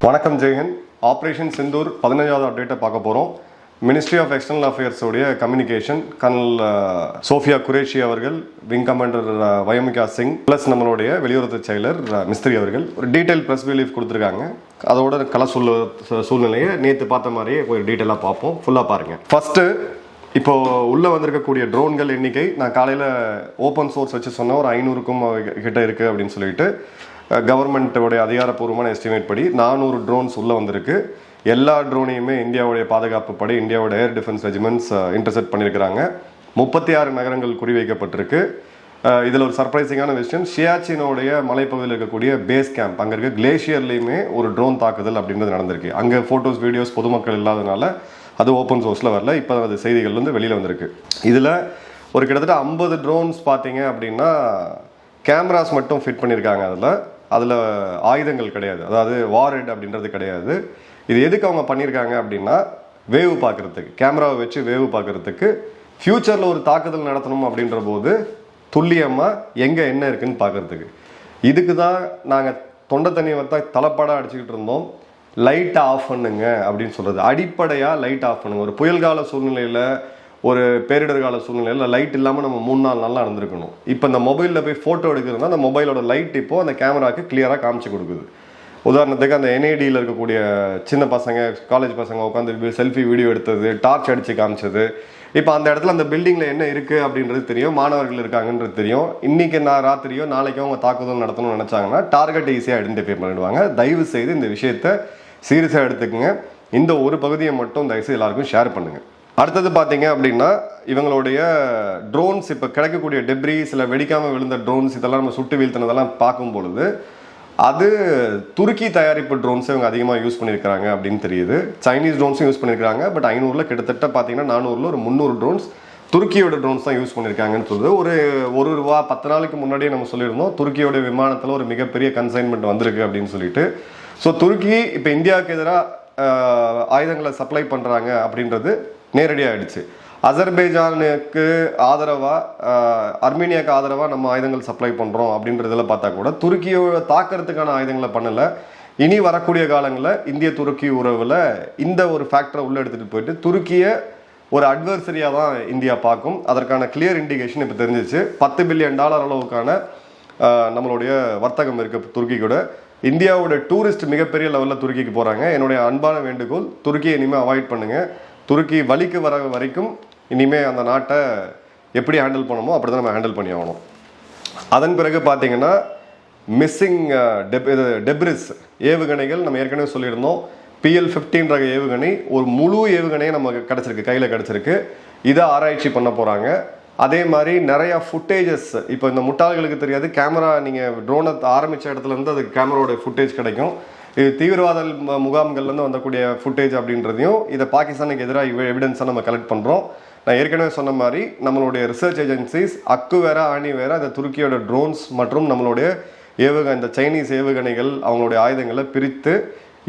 வணக்கம் ஜெயஹிந்த் ஆப்ரேஷன் சிந்தூர் பதினஞ்சாவது அப்டேட்டை பார்க்க போகிறோம் மினிஸ்ட்ரி ஆஃப் எக்ஸ்டர்னல் அஃபேர்ஸோடைய கம்யூனிகேஷன் கர்னல் சோஃபியா குரேஷி அவர்கள் wing commander uh, Vyomika Singh plus நம்மளுடைய வெளியுறவு செயலர் மிஸ்திரி அவர்கள் ஒரு டீட்டெயில் ப்ரெஸ் ரிலீஃப் கொடுத்துருக்காங்க. அதோட கல சூழ் சூழ்நிலையை நேற்று பார்த்த மாதிரியே ஒரு டீட்டெயிலாக பார்ப்போம். ஃபுல்லாக பாருங்கள் ஃபஸ்ட்டு இப்போ உள்ளே வந்திருக்கக்கூடிய ட்ரோன்கள் எண்ணிக்கை நான் காலையில் ஓப்பன் சோர்ஸ் வச்சு சொன்னேன் ஒரு ஐநூறுக்கும் கிட்ட இருக்குது அப்படின்னு சொல்லிட்டு கவர்மெண்ட்டோடைய அதிகாரப்பூர்வமான எஸ்டிமேட் படி நானூறு ட்ரோன்ஸ் உள்ளே வந்திருக்கு. எல்லா ட்ரோனையுமே இந்தியாவுடைய பாதுகாப்பு படை இந்தியாவோட ஏர் டிஃபென்ஸ் ரெஜிமெண்ட்ஸ் இன்டர்செப்ட் பண்ணியிருக்கிறாங்க முப்பத்தி ஆறு நகரங்கள் குறிவைக்கப்பட்டிருக்கு. இதில் ஒரு சர்ப்ரைசிங்கான விஷயம் ஷியாச்சினோடைய மலைப்பகுதியில் இருக்கக்கூடிய பேஸ் கேம்ப் அங்கே இருக்க கிளேஷியர்லையுமே ஒரு ட்ரோன் தாக்குதல் அப்படின்றது நடந்திருக்கு. அங்கே ஃபோட்டோஸ் வீடியோஸ் பொதுமக்கள் இல்லாதனால அது ஓப்பன் சோர்ஸில் வரல இப்போ அது செய்திகள் வந்து வெளியில் வந்திருக்கு. இதில் ஒரு கிட்டத்தட்ட ஐம்பது ட்ரோன்ஸ் பார்த்தீங்க அப்படின்னா கேமராஸ் மட்டும் ஃபிட் பண்ணியிருக்காங்க அதில். அதில் ஆயுதங்கள் கிடையாது. அதாவது வாரெட் அப்படின்றது கிடையாது. இது எதுக்கு அவங்க பண்ணியிருக்காங்க அப்படின்னா வேவு பார்க்குறதுக்கு கேமராவை வச்சு வேவு பார்க்குறதுக்கு ஃப்யூச்சரில் ஒரு தாக்குதல் நடத்தணும் அப்படின்ற போது துல்லியமாக எங்கே என்ன இருக்குன்னு பார்க்குறதுக்கு. இதுக்கு தான் நாங்கள் தொண்டை தண்ணியை வந்தா தலைப்பாடாக அடிச்சுக்கிட்டு இருந்தோம். லைட்டை ஆஃப் பண்ணுங்க அப்படின்னு சொல்கிறது அடிப்படையாக லைட் ஆஃப் பண்ணுங்க. ஒரு புயல் கால சூழ்நிலையில் ஒரு பேரிடர் கால சூழ்நிலையில் லைட் இல்லாமல் நம்ம மூணு நாலு நாளாக இருந்திருக்கணும். இப்போ இந்த மொபைலில் போய் ஃபோட்டோ எடுக்கிறதுனா அந்த மொபைலோட லைட் இப்போது அந்த கேமராவுக்கு கிளியராக காமிச்சு கொடுக்குது. உதாரணத்துக்கு அந்த என்ஐடியில் இருக்கக்கூடிய சின்ன பசங்க காலேஜ் பசங்க உட்காந்து செல்ஃபி வீடியோ எடுத்தது டார்ச் அடித்து காமிச்சது. இப்போ அந்த இடத்துல அந்த பில்டிங்கில் என்ன இருக்குது அப்படின்றது தெரியும் மாணவர்கள் இருக்காங்கன்றது தெரியும். இன்றைக்கி நான் ராத்திரியோ நாளைக்கோ அவங்க தாக்குதல் நடத்தணும்னு நினச்சாங்கன்னா டார்கெட் ஈஸியாக ஐடென்டிஃபை பண்ணிடுவாங்க. தயவு செய்து இந்த விஷயத்தை சீரியஸாக எடுத்துக்கங்க. இந்த ஒரு பகுதியை மட்டும் தயவுசெய்து எல்லாருக்கும் ஷேர் பண்ணுங்கள் அடுத்தது பார்த்தீங்க அப்படின்னா இவங்களுடைய ட்ரோன்ஸ் இப்போ கிடைக்கக்கூடிய டெப்ரி சில வெடிக்காமல் விழுந்த ட்ரோன்ஸ் இதெல்லாம் நம்ம சுட்டு வீழ்த்தினதெல்லாம் பார்க்கும் பொழுது அது துருக்கி தயாரிப்பு ட்ரோன்ஸ் இவங்க அதிகமாக யூஸ் பண்ணியிருக்காங்க அப்படின்னு தெரியுது. சைனீஸ் ட்ரோன்ஸும் யூஸ் பண்ணியிருக்காங்க பட் ஐநூறுல கிட்டத்தட்ட பார்த்தீங்கன்னா நானூறுல ஒரு முந்நூறு ட்ரோன்ஸ் துருக்கியோட ட்ரோன்ஸ் தான் யூஸ் பண்ணியிருக்காங்கன்னு சொல்லுது. ஒரு ஒரு ரூபா பத்து நாளைக்கு முன்னாடியே நம்ம சொல்லியிருந்தோம். துருக்கியோட விமானத்தில் ஒரு மிகப்பெரிய கன்சைன்மெண்ட் வந்திருக்கு அப்படின்னு சொல்லிட்டு. ஸோ துருக்கி இப்போ இந்தியாவுக்கு எதிராக ஆயுதங்களை சப்ளை பண்ணுறாங்க அப்படின்றது நேரடியாக ஆயிடுச்சு அசர்பைஜானுக்கு ஆதரவாக அர்மீனியாவுக்கு ஆதரவாக நம்ம ஆயுதங்கள் சப்ளை பண்ணுறோம் அப்படின்றதில் பார்த்தா கூட துருக்கியோட தாக்கிறதுக்கான ஆயுதங்களை பண்ணலை. இனி வரக்கூடிய காலங்களில் இந்திய துருக்கி உறவில் இந்த ஒரு ஃபேக்டரை உள்ள எடுத்துகிட்டு போயிட்டு துருக்கியை ஒரு அட்வர்சரியாக தான் இந்தியா பார்க்கும். அதற்கான கிளியர் இண்டிகேஷன் இப்போ தெரிஞ்சிச்சு. பத்து பில்லியன் டாலர் அளவுக்கான நம்மளுடைய வர்த்தகம் இருக்குது துருக்கி கூட. இந்தியாவோட டூரிஸ்ட் மிகப்பெரிய லெவலில் துருக்கிக்கு போகிறாங்க என்னுடைய அன்பான வேண்டுகோள் துருக்கியை இனிமேல் அவாய்ட் பண்ணுங்கள் துருக்கி வலிக்கு வர வரைக்கும் இனிமேல் அந்த நாட்டை எப்படி ஹேண்டில் பண்ணணுமோ அப்படி தான் நம்ம ஹேண்டில் பண்ணி ஆகணும். அதன் பிறகு பார்த்தீங்கன்னா மிஸ்ஸிங் டெப் இது டெப்ரிஸ் ஏவுகணைகள் நம்ம ஏற்கனவே சொல்லியிருந்தோம். பிஎல் ஃபிஃப்டின் ரக ஏவுகணை ஒரு முழு ஏவுகணையை நமக்கு கிடச்சிருக்கு கையில் கிடச்சிருக்கு. இதை ஆராய்ச்சி பண்ண போகிறாங்க அதே மாதிரி நிறையா ஃபுட்டேஜஸ் இப்போ இந்த முட்டாள்களுக்கு தெரியாது கேமரா நீங்கள் ட்ரோனை ஆரம்பித்த இடத்துல இருந்து அதுக்கு கேமராவோட ஃபுட்டேஜ் கிடைக்கும். இது தீவிரவாத முகாம்கள்லேருந்து வந்தக்கூடிய ஃபுட்டேஜ் அப்படின்றதையும் இதை பாகிஸ்தானுக்கு எதிராக எவிடன்ஸாக நம்ம கலெக்ட் பண்ணுறோம் நான் ஏற்கனவே சொன்ன மாதிரி நம்மளுடைய ரிசர்ச் ஏஜென்சிஸ் அக்கு வேற ஆணி வேற இந்த துருக்கியோட ட்ரோன்ஸ் மற்றும் நம்மளுடைய ஏவுக இந்த சைனீஸ் ஏவுகணைகள் அவங்களுடைய ஆயுதங்களை பிரித்து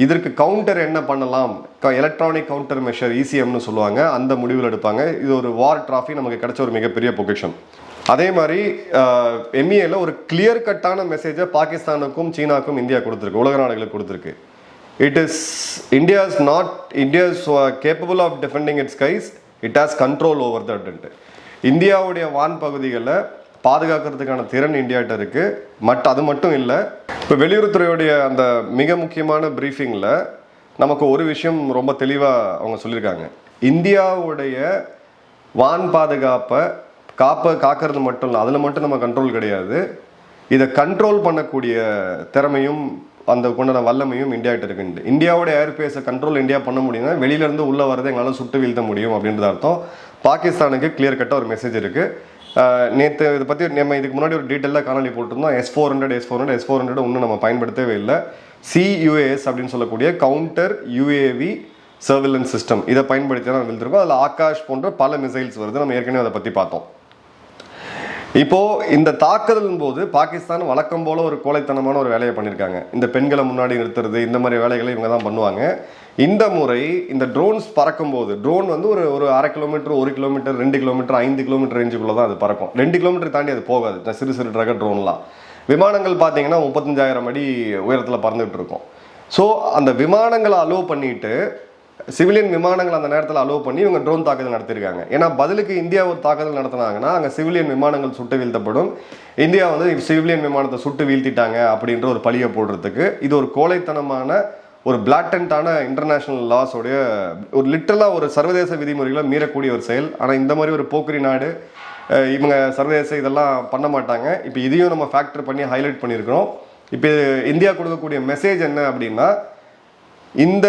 இதற்கு கவுண்டர் என்ன பண்ணலாம்? எலக்ட்ரானிக் கவுண்டர் மெஷர் இசிஎம்னு சொல்லுவாங்க. அந்த முடிவில் எடுப்பாங்க. இது ஒரு வார் டிராஃபி நமக்கு கிடைச்ச ஒரு மிகப்பெரிய பொக்கிஷம். அதே மாதிரி எம்இஏல ஒரு கிளியர் கட்டான மெசேஜை பாகிஸ்தானுக்கும் சீனாக்கும் இந்தியா கொடுத்துருக்கு உலக நாடுகளுக்கு கொடுத்துருக்கு. It is India is not India is capable of defending its skies it has control over தட்ன்ட்டு இந்தியாவுடைய வான் பகுதிகளை பாதுகாக்கிறதுக்கான திறன் இந்தியாட்ட இருக்கு. மட் அது மட்டும் இல்லை இப்போ வெளியுறவுத்துறையுடைய அந்த மிக முக்கியமான ப்ரீஃபிங்கில் நமக்கு ஒரு விஷயம் ரொம்ப தெளிவாக அவங்க சொல்லியிருக்காங்க இந்தியாவுடைய வான் பாதுகாப்பை காப்பை காக்கிறது மட்டும் இல்லை அதில் மட்டும் நம்ம கண்ட்ரோல் கிடையாது. இதை கண்ட்ரோல் பண்ணக்கூடிய திறமையும் அந்த கொண்டாட வல்லமையும் இந்தியாகிட்ட இருக்குது இந்தியாவோட ஏர்பேஸை கண்ட்ரோல் இந்தியா பண்ண முடியும்னா வெளியிலேருந்து உள்ளே வரதை எங்களால் சுட்டு வீழ்த்த முடியும் அப்படின்றது அர்த்தம். பாகிஸ்தானுக்கு கிளியர் கட்டாக ஒரு மெசேஜ் இருக்குது நேற்று இதை பற்றி நம்ம இதுக்கு முன்னாடி ஒரு டீட்டெயிலாக காணொலி போட்டிருந்தோம். S four hundred S four hundred S four hundred ஒன்றும் நம்ம பயன்படுத்தவே இல்லை. சியூஏஎஸ் அப்படின்னு சொல்லக்கூடிய கவுண்டர் யூஏவி சர்விலன்ஸ் சிஸ்டம் இதை பயன்படுத்தி தான் விழுந்திருக்கோம் அதில் ஆகாஷ் போன்ற பல மிசைல்ஸ் வருது. நம்ம ஏற்கனவே அதை பற்றி பார்த்தோம். இப்போ இந்த தாக்குதலின் போது பாகிஸ்தான் வழக்கம் போல ஒரு கோழைத்தனமான ஒரு வேலையை பண்ணியிருக்காங்க. இந்த பெண்களை முன்னாடி நிறுத்துறது இந்த மாதிரி வேலைகளை இவங்க தான் பண்ணுவாங்க. இந்த முறை இந்த ட்ரோன்ஸ் பறக்கும் போது ட்ரோன் வந்து ஒரு ஒரு அரை கிலோமீட்டர் ஒரு கிலோமீட்டர் ரெண்டு கிலோமீட்டர் ஐந்து கிலோமீட்டர் ரேஞ்சுக்குள்ள தான் அது பறக்கும். ரெண்டு கிலோமீட்டர் தாண்டி அது போகாது. இந்த சிறு சிறு ரக ட்ரோன்லாம் விமானங்கள் பார்த்தீங்கன்னா முப்பத்தஞ்சாயிரம் அடி உயரத்தில் பறந்துகிட்டு இருக்கும். ஸோ அந்த விமானங்களை அலோவ் பண்ணிட்டு சிவிலியன் விமானங்கள் அந்த நேரத்தில் அலோவ் பண்ணி இவங்க ட்ரோன் தாக்குதல் நடத்தியிருக்காங்க ஏன்னா பதிலுக்கு இந்தியா ஒரு தாக்குதல் நடத்தினாங்கன்னா அங்கே சிவிலியன் விமானங்கள் சுட்டு வீழ்த்தப்படும். இந்தியா வந்து சிவிலியன் விமானத்தை சுட்டு வீழ்த்திட்டாங்க அப்படின்ற ஒரு பழியை போடுறதுக்கு இது ஒரு கோழைத்தனமான ஒரு பிளாட்டண்ட்டான இன்டர்நேஷ்னல் லாஸோடைய ஒரு லிட்டலாக ஒரு சர்வதேச விதிமுறைகளை மீறக்கூடிய ஒரு செயல். ஆனால் இந்த மாதிரி ஒரு போக்குரி நாடு இவங்க சர்வதேச இதெல்லாம் பண்ண மாட்டாங்க. இப்போ இதையும் நம்ம ஃபேக்டர் பண்ணி ஹைலைட் பண்ணியிருக்கிறோம். இப்போ இந்தியா கொடுக்கக்கூடிய மெசேஜ் என்ன அப்படின்னா இந்த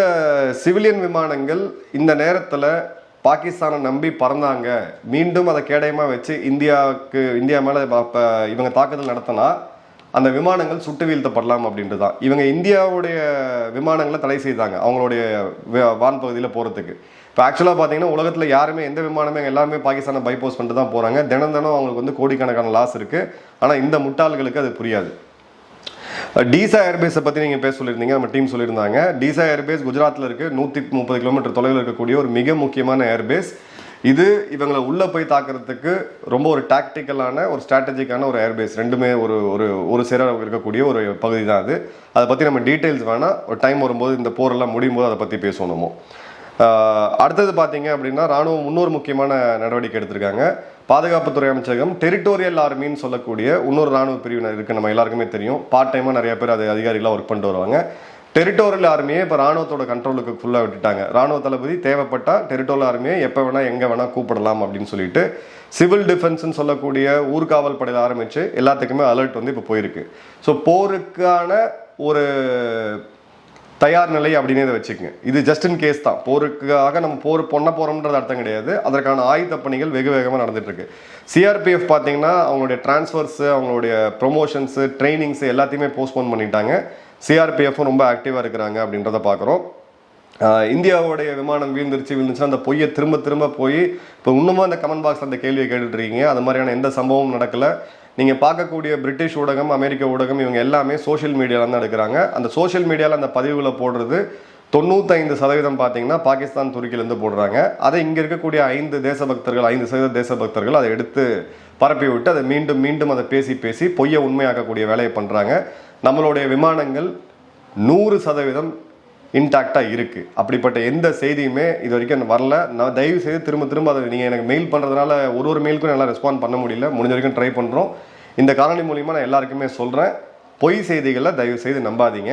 சிவிலியன் விமானங்கள் இந்த நேரத்தில் பாகிஸ்தானை நம்பி பறந்தாங்க. மீண்டும் அதை கேடயமாக வச்சு இந்தியாவுக்கு இந்தியா மேலே இவங்க தாக்குதல் நடத்தினா அந்த விமானங்கள் சுட்டு வீழ்த்தப்படலாம் அப்படின்ட்டு தான் இவங்க இந்தியாவுடைய விமானங்களை தடை செய்தாங்க அவங்களுடைய வான்பகுதியில் போகிறதுக்கு இப்போ ஆக்சுவலாக பார்த்தீங்கன்னா உலகத்தில் யாருமே எந்த விமானமே எல்லாருமே பாகிஸ்தானை பைபோஸ் பண்ணிட்டு தான் போகிறாங்க தினம் தினம் அவங்களுக்கு வந்து கோடிக்கணக்கான லாஸ் இருக்குது ஆனால் இந்த முட்டாள்களுக்கு அது புரியாது. டீசா ஏர்பேஸை பற்றி நீங்கள் பேச சொல்லியிருந்தீங்க நம்ம டீம் சொல்லியிருந்தாங்க. டீசா ஏர்பேஸ் குஜராத்தில் இருக்குது நூற்றி முப்பது கிலோமீட்டர் தொலைவில் இருக்கக்கூடிய ஒரு மிக முக்கியமான ஏர்பேஸ். இது இவங்களை உள்ளே போய் தாக்குறதுக்கு ரொம்ப ஒரு டாக்டிக்கலான ஒரு ஸ்ட்ராட்டஜிக்கான ஒரு ஏர்பேஸ். ரெண்டுமே ஒரு ஒரு ஒரு சேர இருக்கக்கூடிய ஒரு பகுதி தான் அது. அதை பற்றி நம்ம டீட்டெயில்ஸ் வேணால் ஒரு டைம் வரும்போது இந்த போரெல்லாம் முடியும் போது அதை பற்றி பேசணுமோ அடுத்தது பார்த்தீங்க அப்படின்னா ராணுவம் இன்னொரு முக்கியமான நடவடிக்கை எடுத்திருக்காங்க. பாதுகாப்புத்துறை அமைச்சகம் டெரிட்டோரியல் ஆர்மின்னு சொல்லக்கூடிய இன்னொரு ராணுவ பிரிவினர் இருக்குது நம்ம எல்லாருக்குமே தெரியும். பார்ட் டைமாக நிறைய பேர் அது அதிகாரிகளாக ஒர்க் பண்ணிட்டு வருவாங்க. டெரிட்டோரியல் ஆர்மியை இப்போ ராணுவத்தோட கண்ட்ரோலுக்கு ஃபுல்லாக விட்டுட்டாங்க. ராணுவ தளபதி தேவைப்பட்டால் டெரிட்டோரியல் ஆர்மியை எப்போ வேணால் எங்கே வேணால் கூப்பிடலாம் அப்படின்னு சொல்லிட்டு சிவில் டிஃபென்ஸ்னு சொல்லக்கூடிய ஊர்காவல் படையில் ஆரம்பித்து எல்லாத்துக்குமே அலர்ட் வந்து இப்போ போயிருக்கு. ஸோ போருக்கான ஒரு தயார் நிலை அப்படின்னு இதை வச்சுக்கோங்க. இது ஜஸ்ட் இன் கேஸ் தான். போருக்காக நம்ம போர் பொண்ண போகிறோம்ன்றது அர்த்தம் கிடையாது. அதற்கான ஆயுத பணிகள் வெகு வேகமாக நடந்துட்டுருக்கு. சிஆர்பிஎஃப் பார்த்தீங்கன்னா அவங்களுடைய டிரான்ஸ்ஃபர்ஸு அவங்களுடைய ப்ரொமோஷன்ஸு ட்ரைனிங்ஸு எல்லாத்தையுமே போஸ்ட்போன் பண்ணிட்டாங்க. சிஆர்பிஎஃப்பும் ரொம்ப ஆக்டிவாக இருக்கிறாங்க அப்படின்றத பார்க்குறோம். இந்தியாவுடைய விமானம் வீழ்ந்துருச்சு வீழ்ந்துச்சுன்னா அந்த பொய்யை திரும்ப திரும்ப போய் இப்போ இன்னமும் அந்த கமெண்ட் பாக்ஸில் அந்த கேள்வியை கேட்டுட்ருக்கீங்க. அது மாதிரியான எந்த சம்பவமும் நடக்கல. நீங்கள் பார்க்கக்கூடிய பிரிட்டிஷ் ஊடகம் அமெரிக்க ஊடகம் இவங்க எல்லாமே சோஷியல் மீடியாவில் தான் எடுக்கிறாங்க. அந்த சோஷியல் மீடியாவில் அந்த பதிவுகளை போடுறது தொண்ணூத்தைந்து சதவீதம் பார்த்தீங்கன்னா பாகிஸ்தான் துருக்கியிலேருந்து போடுறாங்க. அதை இங்கே இருக்கக்கூடிய ஐந்து தேசபக்தர்கள் ஐந்து சதவீத தேசபக்தர்கள் அதை எடுத்து பரப்பி விட்டு அதை மீண்டும் மீண்டும் அதை பேசி பேசி பொய்யை உண்மையாக்கக்கூடிய வேலையை பண்ணுறாங்க நம்மளுடைய விமானங்கள் நூறு சதவீதம் இன்டாக்டாக இருக்குது அப்படிப்பட்ட எந்த செய்தியுமே இது வரைக்கும் வரல. நான் தயவு செய்து திரும்ப திரும்ப அதை நீங்கள் எனக்கு மெயில் பண்ணுறதுனால ஒரு ஒரு மெயிலுக்கும் என்னால் ரெஸ்பாண்ட் பண்ண முடியல. முடிஞ்ச வரைக்கும் ட்ரை பண்ணுறோம் இந்த காரணி மூலிமா நான் எல்லாருக்குமே சொல்கிறேன் பொய் செய்திகளை தயவு செய்து நம்பாதீங்க.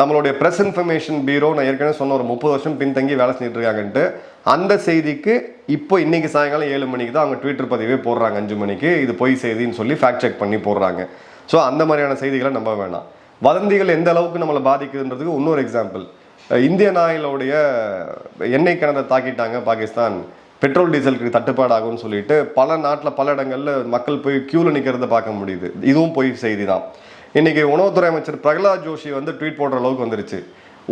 நம்மளுடைய ப்ரெஸ் இன்ஃபர்மேஷன் பீரோ நான் ஏற்கனவே சொன்ன ஒரு முப்பது வருஷம் பின்தங்கி வேலை செஞ்சுட்டு இருக்காங்கன்ட்டு அந்த செய்திக்கு இப்போ இன்றைக்கி சாயங்காலம் ஏழு மணிக்கு தான் அவங்க ட்விட்டர் பதிவே போடுறாங்க. அஞ்சு மணிக்கு இது பொய் செய்தின்னு சொல்லி ஃபேக்ட் செக் பண்ணி போடுறாங்க. ஸோ அந்த மாதிரியான செய்திகளை நம்ப வேணாம். வதந்திகள் எந்த அளவுக்கு நம்மளை பாதிக்குதுன்றதுக்கு இன்னொரு எக்ஸாம்பிள் இந்தியன் ஆயிலோடைய எண்ணெய் கிணத்தை தாக்கிட்டாங்க பாகிஸ்தான். பெட்ரோல் டீசலுக்கு தட்டுப்பாடாகும்னு சொல்லிட்டு பல நாட்டில் பல இடங்களில் மக்கள் போய் க்யூவில் நிற்கிறத பார்க்க முடியுது. இதுவும் போய் செய்தி தான் இன்றைக்கி உணவுத்துறை அமைச்சர் பிரகலாத் ஜோஷி வந்து ட்வீட் போடுற அளவுக்கு வந்துருச்சு.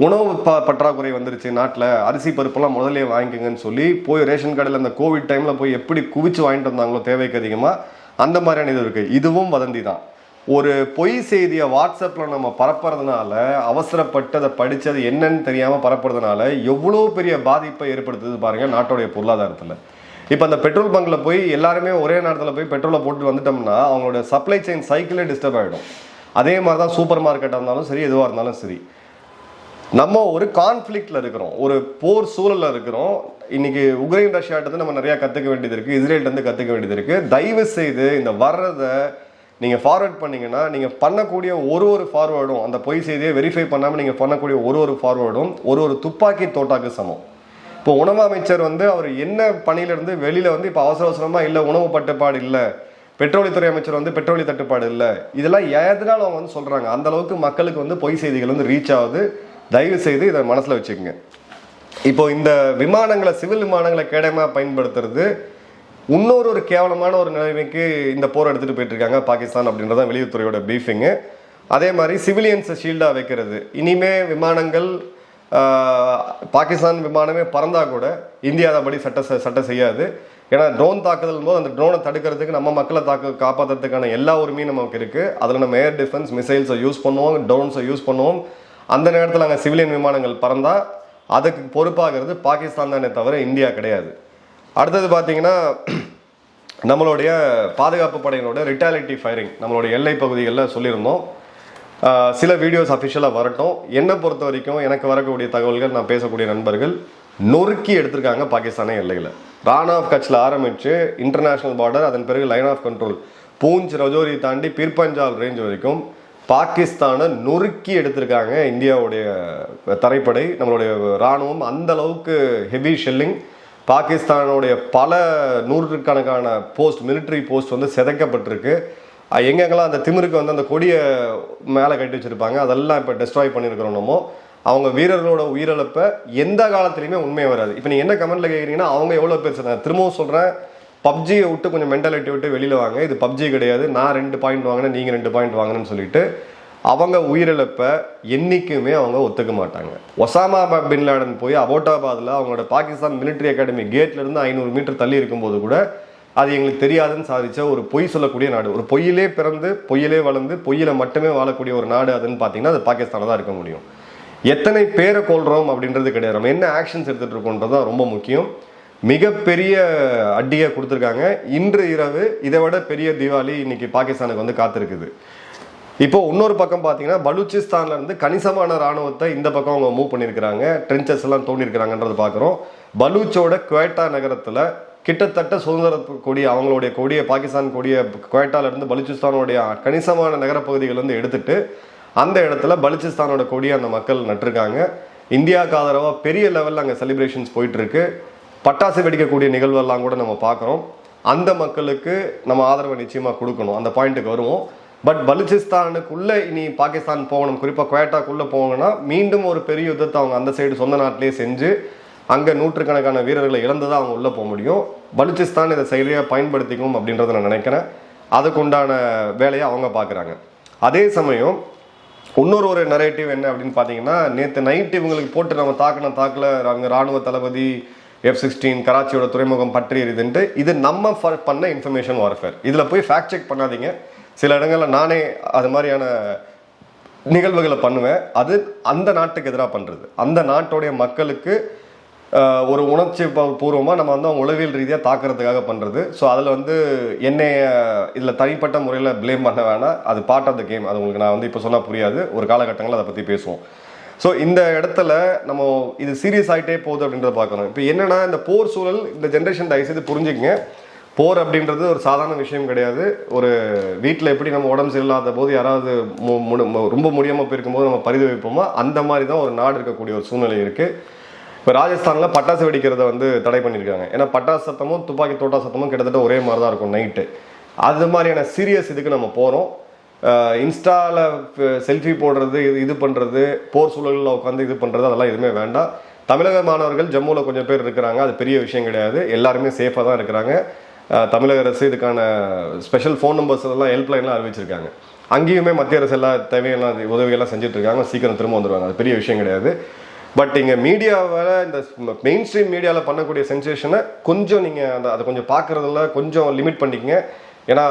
உணவு ப பற்றாக்குறை வந்துருச்சு நாட்டில். அரிசி பருப்பெல்லாம் முதலே வாங்கிக்கோங்கன்னு சொல்லி போய் ரேஷன் கடையில் அந்த கோவிட் டைமில் போய் எப்படி குவிச்சு வாங்கிட்டு வந்தாங்களோ தேவைக்கு அதிகமாக அந்த மாதிரியான இது இருக்குது இதுவும் வதந்தி தான் ஒரு பொய் செய்தியை வாட்ஸ்அப்பில் நம்ம பரப்புறதுனால அவசரப்பட்டு அதை படித்தது என்னன்னு தெரியாமல் பரப்புறதுனால எவ்வளோ பெரிய பாதிப்பை ஏற்படுத்துது பாருங்கள் நாட்டோடைய பொருளாதாரத்தில். இப்போ அந்த பெட்ரோல் பங்கில் போய் எல்லாருமே ஒரே நேரத்தில் போய் பெட்ரோலை போட்டு வந்துட்டோம்னா அவங்களோட சப்ளை செயின் சைக்கிளே டிஸ்டர்ப் ஆகிடும் அதே மாதிரி தான் சூப்பர் மார்க்கெட்டாக இருந்தாலும் சரி எதுவாக இருந்தாலும் சரி. நம்ம ஒரு கான்ஃப்ளிக்டில் இருக்கிறோம் ஒரு போர் சூழலில் இருக்கிறோம். இன்னைக்கு உக்ரைன் ரஷ்யாட்டத்தை நம்ம நிறையா கற்றுக்க வேண்டியது இருக்குது இஸ்ரேல்ட்ட கற்றுக்க வேண்டியது இருக்குது தயவு செய்து இந்த வர்றதை நீங்கள் ஃபார்வர்ட் பண்ணிங்கன்னா நீங்கள் பண்ணக்கூடிய ஒரு ஒரு ஃபார்வேர்டும் அந்த பொய் செய்தியை வெரிஃபை பண்ணாமல் நீங்கள் பண்ணக்கூடிய ஒரு ஒரு ஃபார்வேர்டும் ஒரு ஒரு துப்பாக்கி தோட்டாக்கு சமம். இப்போ உணவு அமைச்சர் வந்து அவர் என்ன பணியிலிருந்து வெளியில் வந்து இப்போ அவசர அவசரமாக இல்லை உணவு பட்டுப்பாடு இல்லை பெட்ரோலியத்துறை அமைச்சர் வந்து பெட்ரோலிய தட்டுப்பாடு இல்லை இதெல்லாம் எதனால் அவங்க வந்து சொல்கிறாங்க அந்த அளவுக்கு மக்களுக்கு வந்து பொய் செய்திகள் வந்து ரீச் ஆகுது. தயவு செய்து இதை மனசில் வச்சுக்கோங்க. இப்போ இந்த விமானங்களை சிவில் விமானங்களை கேடயமாக பயன்படுத்துறது இன்னொரு ஒரு கேவலமான ஒரு நிலைமைக்கு இந்த போர் எடுத்துட்டு போயிட்டு இருக்காங்க பாகிஸ்தான் அப்படின்றத வெளியுறவுத்துறையோட பீஃபிங்கு அதே மாதிரி சிவிலியன்ஸை ஷீல்டாக வைக்கிறது. இனிமே விமானங்கள் பாகிஸ்தான் விமானமே பறந்தா கூட இந்தியா அதபடி சட்ட செ- சட்டம் செய்யாது. ஏன்னா ட்ரோன் தாக்குதல் போது அந்த ட்ரோனை தடுக்கிறதுக்கு நம்ம மக்களை தாக்கு காப்பாற்றுறதுக்கான எல்லா உரிமையும் நமக்கு இருக்குது அதில் நம்ம ஏர் டிஃபென்ஸ் மிசைல்ஸை யூஸ் பண்ணுவோம் ட்ரோன்ஸை யூஸ் பண்ணுவோம். அந்த நேரத்தில் அங்கே சிவிலியன் விமானங்கள் பறந்தால் அதுக்கு பொறுப்பாகிறது பாகிஸ்தான் தானே தவிர இந்தியா கிடையாது. அடுத்தது பார்த்தீங்கன்னா நம்மளுடைய பாதுகாப்பு படையினோட ரிட்டாலிட்டி ஃபயரிங் நம்மளுடைய எல்லை பகுதிகளில் சொல்லியிருந்தோம். சில வீடியோஸ் அஃபிஷியலாக வரட்டும். என்னை பொறுத்த வரைக்கும் எனக்கு வரக்கூடிய தகவல்கள் நான் பேசக்கூடிய நண்பர்கள் நொறுக்கி எடுத்திருக்காங்க பாகிஸ்தானே எல்லையில். ரான் ஆஃப் கட்சில் ஆரம்பித்து இன்டர்நேஷ்னல் பார்டர் அதன் பிறகு line of control Poonch Rajouri தாண்டி பீர்பஞ்சால் ரேஞ்ச் வரைக்கும் பாகிஸ்தானை நொறுக்கி எடுத்திருக்காங்க இந்தியாவுடைய தரைப்படை நம்மளுடைய ராணுவம். அந்த அளவுக்கு ஹெவி ஷெல்லிங் பாகிஸ்தானுடைய பல நூற்றுக்கணக்கான போஸ்ட் மிலிட்ரி போஸ்ட் வந்து சிதைக்கப்பட்டிருக்கு. எங்கெங்கெல்லாம் அந்த திமிருக்கு வந்து அந்த கொடியை மேலே கட்டி வச்சிருப்பாங்க அதெல்லாம் இப்போ டெஸ்ட்ராய் பண்ணியிருக்கிறோம் நம்ம. அவங்க வீரர்களோட உயிரிழப்பை எந்த காலத்துலையுமே உண்மையை வராது. இப்போ நீங்கள் என்ன கமெண்ட்டில் கேட்குறீங்கன்னா அவங்க எவ்வளோ பேர் சொன்னாங்க திரும்பவும் சொல்கிறேன் பப்ஜியை விட்டு கொஞ்சம் மென்டாலிட்டி விட்டு வெளியில் வாங்க. இது பப்ஜி கிடையாது. நான் ரெண்டு பாயிண்ட் வாங்கினேன் நீங்கள் ரெண்டு பாயிண்ட் வாங்கினேன்னு சொல்லிட்டு அவங்க உயிரிழப்பை என்றைக்குமே அவங்க ஒத்துக்க மாட்டாங்க. ஒசாமா பின் லாடன் போய் அபோட்டாபாதில் அவங்களோட பாகிஸ்தான் மிலிட்ரி அகாடமி கேட்லேருந்து ஐநூறு மீட்டர் தள்ளி இருக்கும்போது கூட அது எங்களுக்கு தெரியாதுன்னு சாதிச்ச ஒரு பொய் சொல்லக்கூடிய நாடு. ஒரு பொய்யிலே பிறந்து பொய்யிலே வளர்ந்து பொய்யில மட்டுமே வாழக்கூடிய ஒரு நாடு அதுன்னு பார்த்தீங்கன்னா அது பாகிஸ்தானில் தான் இருக்க முடியும். எத்தனை பேரை கொள்கிறோம் அப்படின்றது கிடையாது. நம்ம என்ன ஆக்ஷன்ஸ் எடுத்துகிட்டு இருக்கோன்றது தான் ரொம்ப முக்கியம். மிகப்பெரிய அடியை கொடுத்துருக்காங்க. இன்று இரவு இதை விட பெரிய தீபாவளி இன்னைக்கு பாகிஸ்தானுக்கு வந்து காத்திருக்குது. இப்போ இன்னொரு பக்கம் பார்த்தீங்கன்னா பலூச்சிஸ்தான்ல இருந்து கணிசமான ராணுவத்தை இந்த பக்கம் அவங்க மூவ் பண்ணியிருக்கிறாங்க. ட்ரென்ச்சஸ் எல்லாம் தோண்டியிருக்கிறாங்கன்றது பார்க்குறோம் பலூச்சோட குவேட்டா நகரத்தில் கிட்டத்தட்ட சுதந்திர கொடி அவங்களுடைய கொடியை பாகிஸ்தான் கொடியை குவேட்டாலேருந்து பலுச்சிஸ்தானுடைய கணிசமான நகரப்பகுதிகள் வந்து எடுத்துட்டு அந்த இடத்துல பலூச்சிஸ்தானோட கொடியை அந்த மக்கள் நட்டிருக்காங்க. இந்தியாவுக்கு ஆதரவாக பெரிய லெவலில் அங்கே செலிப்ரேஷன்ஸ் போயிட்டுருக்கு. பட்டாசு வெடிக்கக்கூடிய நிகழ்வெல்லாம் கூட நம்ம பார்க்குறோம் அந்த மக்களுக்கு நம்ம ஆதரவை நிச்சயமாக கொடுக்கணும். அந்த பாயிண்ட்டுக்கு வருவோம். பட் பலுச்சிஸ்தானுக்குள்ளே இனி பாகிஸ்தான் போகணும். குறிப்பாக குவேட்டாக்குள்ளே போகணும்னா மீண்டும் ஒரு பெரிய யுத்தத்தை அவங்க அந்த சைடு சொந்த நாட்டிலே செஞ்சு அங்கே நூற்றுக்கணக்கான வீரர்களை இழந்து தான் அவங்க உள்ளே போக முடியும். பலுச்சிஸ்தான் இதை சரியாக பயன்படுத்திக்கும் அப்படின்றத நான் நினைக்கிறேன். அதுக்குண்டான வேலையை அவங்க பார்க்குறாங்க. அதே சமயம் இன்னொரு ஒரு நரேட்டிவ் என்ன அப்படின்னு பார்த்தீங்கன்னா நேற்று நைட் இவங்களுக்கு போட்டு நம்ம தாக்கின தாக்கில் அங்கே ராணுவ தளபதி எஃப் சிக்ஸ்டீன் கராச்சியோட துறைமுகம் பற்றி இதுன்ட்டு இது நம்ம பண்ண இன்ஃபர்மேஷன் வார்ஃபேர் இதில் போய் ஃபேக்ட் செக் பண்ணாதீங்க. சில இடங்களில் நானே அது மாதிரியான நிகழ்வுகளை பண்ணுவேன். அது அந்த நாட்டுக்கு எதிராக பண்ணுறது அந்த நாட்டுடைய மக்களுக்கு ஒரு உணர்ச்சி பூர்வமாக நம்ம வந்து அவங்க உளவியல் ரீதியாக தாக்குறதுக்காக பண்ணுறது ஸோ அதில் வந்து என்னைய இதில் தனிப்பட்ட முறையில் ப்ளேம் பண்ண வேணாம். அது பார்ட் ஆஃப் த கேம் அது உங்களுக்கு நான் வந்து இப்போ சொன்னால் புரியாது. ஒரு காலகட்டங்களில் அதை பற்றி பேசுவோம். ஸோ இந்த இடத்துல நம்ம இது சீரியஸ் ஆகிட்டே போகுது அப்படின்றத பார்க்கணும். இப்போ என்னென்னா இந்த போர் சூழல் இந்த ஜென்ரேஷன் தயவுசெய்து புரிஞ்சுக்கங்க. போர் அப்படின்றது ஒரு சாதாரண விஷயம் கிடையாது. ஒரு வீட்டில் எப்படி நம்ம உடம்பு சரியில்லாத போது யாராவது ரொம்ப முடியாமல் போயிருக்கும்போது நம்ம பரிதவிப்போமோ? அந்த மாதிரி தான் ஒரு நாடு இருக்கக்கூடிய ஒரு சூழ்நிலை இருக்குது இப்போ ராஜஸ்தானில் பட்டாசு வெடிக்கிறத வந்து தடை பண்ணியிருக்காங்க. ஏன்னா பட்டாசு சத்தமும் துப்பாக்கி தோட்டா சத்தமும் கிட்டத்தட்ட ஒரே மாதிரி தான் இருக்கும் நைட்டு. அது மாதிரியான சீரியஸ் இதுக்கு நம்ம போகிறோம் இன்ஸ்டாவில் செல்ஃபி போடுறது இது இது பண்ணுறது போர் சூழலில் உட்காந்து இது பண்ணுறது அதெல்லாம் எதுவுமே வேண்டாம். தமிழக மாணவர்கள் ஜம்முவில் கொஞ்சம் பேர் இருக்கிறாங்க. அது பெரிய விஷயம் கிடையாது. எல்லாருமே சேஃபாக தான் இருக்கிறாங்க. தமிழக அரசு இதுக்கான ஸ்பெஷல் ஃபோன் நம்பர்ஸ் எல்லாம் ஹெல்ப்லைன்லாம் அறிவிச்சிருக்காங்க. அங்கேயுமே மத்திய அரசு எல்லா தேவையெல்லாம் உதவியெல்லாம் செஞ்சுட்ருக்காங்க. சீக்கிரம் திரும்ப வந்துருவாங்க. அது பெரிய விஷயம் கிடையாது. பட் இங்கே மீடியாவில் இந்த மெயின் ஸ்ட்ரீம் மீடியாவில் பண்ணக்கூடிய சென்சேஷனை கொஞ்சம் நீங்கள் அந்த அதை கொஞ்சம் பார்க்குறதுல கொஞ்சம் லிமிட் பண்ணிக்கங்க. ஏன்னா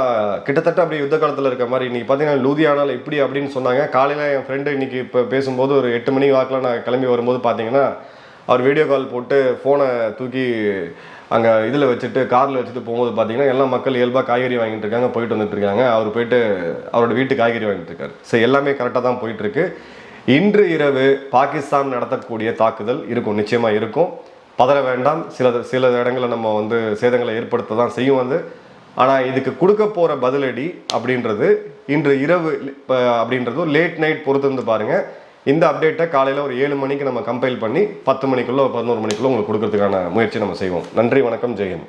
கிட்டத்தட்ட அப்படி யுத்த காலத்தில் இருக்க மாதிரி இன்றைக்கி பார்த்தீங்கன்னா லூதியானால இப்படி அப்படின்னு சொன்னாங்க. காலையில் என் ஃப்ரெண்டு இன்றைக்கி இப்போ பேசும்போது ஒரு எட்டு மணி வாக்கில் நான் கிளம்பி வரும்போது பார்த்தீங்கன்னா அவர் வீடியோ கால் போட்டு ஃபோனை தூக்கி அங்கே இதில் வச்சுட்டு காரில் வச்சுட்டு போகும்போது பார்த்தீங்கன்னா எல்லா மக்கள் இயல்பாக காய்கறி வாங்கிட்டு இருக்காங்க போயிட்டு வந்துட்டு இருக்காங்க. அவர் போயிட்டு அவரோட வீட்டு காய்கறி வாங்கிட்டு இருக்காரு. ஸோ எல்லாமே கரெக்டாக தான் போயிட்டு இருக்கு. இன்று இரவு பாகிஸ்தான் நடத்தக்கூடிய தாக்குதல் இருக்கும் நிச்சயமாக இருக்கும். பதற வேண்டாம். சில சில இடங்களில் நம்ம வந்து சேதங்களை ஏற்படுத்த தான் செய்யும் வந்து ஆனால் இதுக்கு கொடுக்க போகிற பதிலடி அப்படின்றது இன்று இரவு இப்போ அப்படின்றதும் லேட் நைட் பொறுத்து வந்து பாருங்கள் இந்த அப்டேட்டை காலையில் ஒரு ஏழு மணிக்கு நம்ம கம்பைல் பண்ணி பத்து மணிக்குள்ளே பதினோரு மணிக்குள்ளே உங்களுக்கு கொடுக்கறதுக்கான முயற்சி நம்ம செய்வோம். நன்றி வணக்கம் ஜெயன்